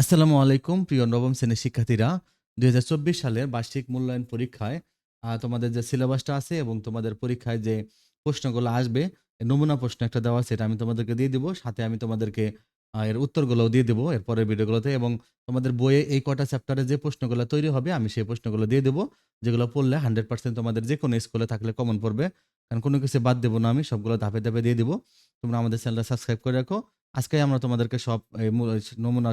আসসালামু আলাইকুম, প্রিয় নবম শ্রেণির শিক্ষার্থীরা। দু হাজার চব্বিশ সালের বার্ষিক মূল্যায়ন পরীক্ষায় তোমাদের যে সিলেবাসটা আছে এবং তোমাদের পরীক্ষায় যে প্রশ্নগুলো আসবে নমুনা প্রশ্ন একটা দেওয়া এটা আমি তোমাদেরকে দিয়ে দিব। সাথে আমি তোমাদেরকে এর উত্তরগুলোও দিয়ে দেবো এরপরের ভিডিওগুলোতে এবং তোমাদের বইয়ে এই কটা চ্যাপ্টারে যে প্রশ্নগুলো তৈরি হবে, আমি সেই প্রশ্নগুলো দিয়ে দেবো। যেগুলো পড়লে হান্ড্রেড পার্সেন্ট তোমাদের যে কোনো স্কুলে থাকলে কমন পড়বে। কারণ কোনো কিছু বাদ দেবো না আমি, সবগুলো ধাপে ধাপে দিয়ে দেবো। তোমরা আমাদের চ্যানেলটা সাবস্ক্রাইব করে রাখো। আজকে আমরা তোমাদেরকে সব নমুনা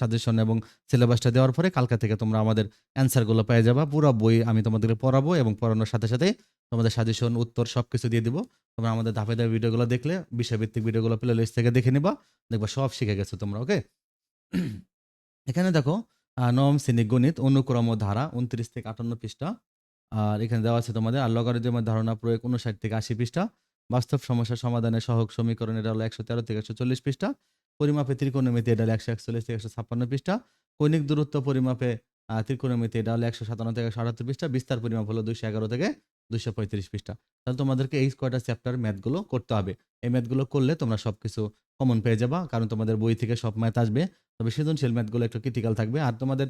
সাজেশন এবং সিলেবাসটা দেওয়ার পরে কালকা থেকে তোমরা আমাদের অ্যান্সারগুলো পেয়ে যাবা। পুরো বই আমি তোমাদেরকে পড়াবো এবং পড়ানোর সাথে সাথে তোমাদের সাজেশন, উত্তর সব কিছু দিয়ে দিব। তোমরা আমাদের ধাপে ধাপে ভিডিওগুলো দেখলে, বিষয়ভিত্তিক ভিডিওগুলো প্লে লিস্ট থেকে দেখে নিবা, দেখবা সব শিখে গেছো তোমরা ওকে এখানে দেখো নবম শ্রেণি গণিত, অনুক্রম ধারা, উনত্রিশ থেকে আটান্ন পৃষ্ঠা। আর এখানে দেওয়া আছে তোমাদের, আর লগারিদমের ধারণা প্রয়োগ উনষাট থেকে আশি পৃষ্ঠা। বাস্তব সমস্যা সমাধানের সহগ সমীকরণ এটা হলো একশো তেরো থেকে একশো চল্লিশ পৃষ্ঠা। পরিমাপে ত্রিকোণমিতি এটা হলো একশো একচল্লিশ থেকে একশো ছাপ্পান্ন পৃষ্ঠা। কৌণিক দূরত্ব পরিমাপে ত্রিকোণমিতি এটা হলো একশো সাতান্ন থেকে একশো আটাত্তর পৃষ্ঠা। বিস্তার পরিমাপ হলো দুইশো এগারো থেকে দুইশো পঁয়ত্রিশ পৃষ্ঠা। তাহলে তোমাদেরকে এই কয়টা চ্যাপ্টার ম্যাথগুলো করতে হবে। এই ম্যাথগুলো করলে তোমরা সব কিছু কমন পেয়ে যাবা, কারণ তোমাদের বই থেকে সব ম্যাথ আসবে। তবে সৃজনশীল ম্যাথগুলো একটু ক্রিটিক্যাল থাকবে। আর তোমাদের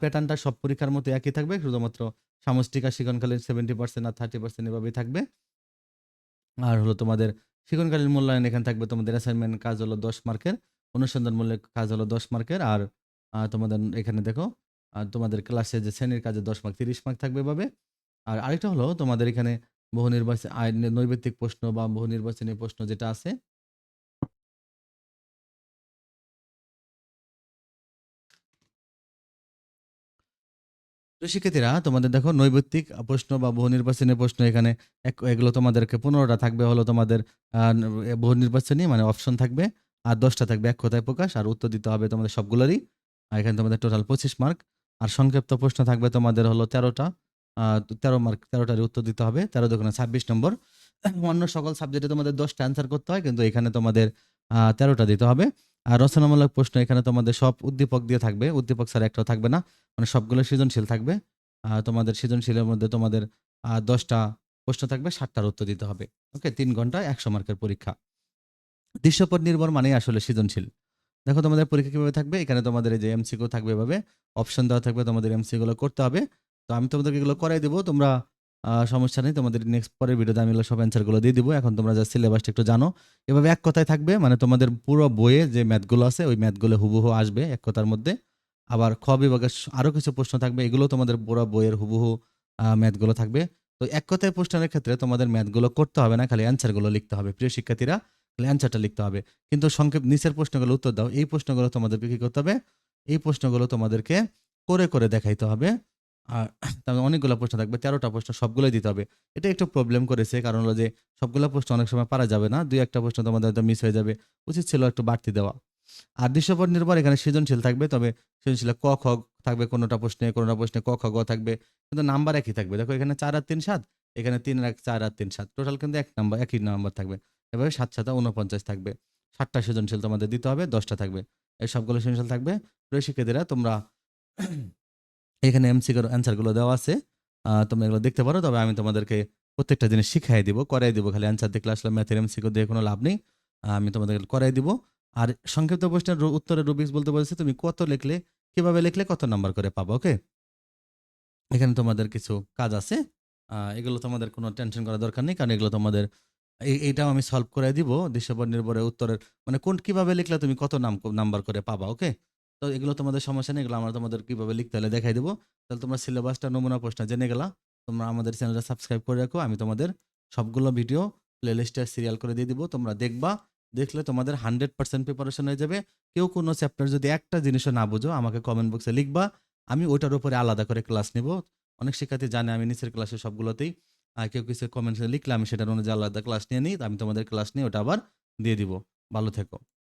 প্যাটার্নটা সব পরীক্ষার মতো একই থাকবে, শুধুমাত্র সামষ্টিক শিক্ষণকালীন সেভেন্টি পার্সেন্ট আর থার্টি পার্সেন্ট এভাবেই থাকবে। আর হলো তোমাদের শিক্ষণকালীন মূল্যায়ন, এখানে থাকবে তোমাদের অ্যাসাইনমেন্ট কাজ হলো দশ মার্কের, অনুসন্ধান মূল্যের কাজ হলো দশ মার্কের, আর তোমাদের এখানে দেখো আর তোমাদের ক্লাসে যে শ্রেণির কাজে দশ মার্ক, তিরিশ মার্ক থাকবে এভাবে। আর আরেকটা হলো তোমাদের এখানে বহু নির্বাচন নৈবেত্তিক প্রশ্ন বা বহু নির্বাচনী প্রশ্ন যেটা আছে তো শিক্ষার্থীরা তোমাদের দেখো নৈবেত্তিক প্রশ্ন বা বহু নির্বাচনী প্রশ্ন এখানে এক- এগুলো তোমাদেরকে পনেরোটা থাকবে হলো তোমাদের বহু নির্বাচনী মানে অপশন থাকবে আর দশটা থাকবে এক কথায় প্রকাশ আর উত্তর দিতে হবে তোমাদের সবগুলোরই। আর এখানে তোমাদের টোটাল পঁচিশ মার্ক আর সংক্ষিপ্ত প্রশ্ন থাকবে তোমাদের হলো তেরোটা তেরো মার্ক তেরোটার উত্তর দিতে হবে। তেরো দোকানে ছাব্বিশ নম্বর। অন্য সকল সাবজেক্টে তোমাদের দশটা অ্যান্সার করতে হয়, কিন্তু এখানে তোমাদের তেরোটা দিতে হবে। আর রচনামূলক প্রশ্ন এখানে তোমাদের সব উদ্দীপক দিয়ে থাকবে। উদ্দীপক ছাড়া একটাও থাকবে না। মানে সবগুলো সৃজনশীল থাকবে। তোমাদের সৃজনশীলের মধ্যে তোমাদের দশটা প্রশ্ন থাকবে ষাটটার উত্তর দিতে হবে। ওকে, তিন ঘণ্টা, একশো মার্কের পরীক্ষা। দৃশ্যপট নির্ভর মানেই আসলে সৃজনশীল। দেখো তোমাদের পরীক্ষা কীভাবে থাকবে? এখানে তোমাদের এই যে এমসিকিউ থাকবে এভাবে। অপশন দেওয়া থাকবে তোমাদের এমসি গুলো করতে হবে। তো আমি তোমাদেরকে এগুলো করাই দেবো। তোমরা সমস্যা নেই। তোমাদের নেক্সট পরের ভিডিওতে আমি সব অ্যান্সারগুলো দিয়ে দিবো। এখন তোমরা যা সিলেবাসটা একটু জানো। এভাবে এক কথায় থাকবে মানে তোমাদের পুরো বইয়ে যে ম্যাথগুলো আছে, ওই ম্যাথগুলো হুবহু আসবে এক কথার মধ্যে। আবার খ বিভাগের স- আরও কিছু প্রশ্ন থাকবে, এগুলো তোমাদের পুরো বইয়ের হুবহু ম্যাথগুলো থাকবে। তো এক কথায় প্রশ্নের ক্ষেত্রে তোমাদের ম্যাথগুলো করতে হবে না, খালি অ্যান্সারগুলো লিখতে হবে। প্রিয় শিক্ষার্থীরা, খালি অ্যান্সারটা লিখতে হবে। কিন্তু সংক্ষেপ নিচের প্রশ্নগুলো উত্তর দাও। এই প্রশ্নগুলো তোমাদেরকে কী করতে হবে? এই প্রশ্নগুলো তোমাদেরকে করে করে দেখাইতে হবে। আর তারপরে অনেকগুলো প্রশ্ন থাকবে, তেরোটা প্রশ্ন সবগুলোই দিতে হবে। এটা একটু প্রবলেম করেছে, কারণ হলো যে সবগুলো প্রশ্ন অনেক সময় পারা যাবে না, দুই একটা প্রশ্ন তোমাদের হয়তো মিস হয়ে যাবে, উচিত ছিল একটু বাড়তি দেওয়া। আর দৃশ্যপট নির্ভর এখানে সৃজনশীল থাকবে, তবে সৃজনশীল ক, খ থাকবে কোনোটা প্রশ্নে কোনোটা প্রশ্নে ক, খ, গ থাকবে, কিন্তু নাম্বার একই থাকবে। দেখো এখানে চার আর তিন সাত, এখানে তিন এক চার আর তিন সাত টোটাল কিন্তু এক নাম্বার একই নাম্বার থাকবে। এভাবে সাত সাতা উনপঞ্চাশ থাকবে। সাতটা সৃজনশীল তোমাদের দিতে হবে, দশটা থাকবে। এই সবগুলো সৃজনশীল থাকবে। প্রিয় শিক্ষার্থীরা তোমরা এখানে এমসিকের অ্যান্সারগুলো দেওয়া আছে। তোমরা এগুলো দেখতে পারো, তবে আমি তোমাদেরকে প্রত্যেকটা জিনিস শিখাই দিব, করাই দিব, খালি অ্যান্সার দেখলে আসলে ম্যাথের এমসিকিউ দিয়ে কোনো লাভ নেই। আমি তোমাদেরকে করাই দিব। আর সংক্ষিপ্ত প্রশ্নের রু- উত্তরের রুবিক্স বলতে বলেছি, তুমি কত লিখলে, কীভাবে লিখলে কত নাম্বার করে পাবো ওকে এখানে তোমাদের কিছু কাজ আছে। এগুলো তোমাদের কোনো টেনশন করার দরকার নেই, কারণ এগুলো তোমাদের এই- এইটাও আমি সলভ করে দিব। দৃশ্যপট নির্ভরে উত্তরের মানে কোন, কীভাবে লিখলে তুমি কত নাম নাম্বার করে পাবা ওকে তো এগুলো তোমাদের সমস্যা নেই, এগুলো আমরা তোমাদের কীভাবে লিখতে হলে দেখাই দেবো। তাহলে তোমরা সিলেবাসটা নমুনা প্রশ্ন জেনে গেলা। তোমরা আমাদের চ্যানেলটা সাবস্ক্রাইব করে রাখো। আমি তোমাদের সবগুলো ভিডিও প্লেলিস্টে সিরিয়াল করে দিয়ে দিব। তোমরা দেখবা, দেখলে তোমাদের হান্ড্রেড পার্সেন্ট প্রিপারেশন হয়ে যাবে। কেউ কোনো চ্যাপ্টার যদি একটা জিনিসও না বুঝো, আমাকে কমেন্ট বক্সে লিখবা। আমি ওইটার উপরে আলাদা করে ক্লাস নিব। অনেক শিক্ষার্থী জানে আমি নিচের ক্লাসে সবগুলোতেই। কেউ কিছু কমেন্টসে লিখলে আমি সেটার অনুযায়ী আলাদা ক্লাস নিয়ে নিই, আমি তোমাদের ক্লাস নিয়ে ওটা আবার দিয়ে দিব। ভালো থেকো।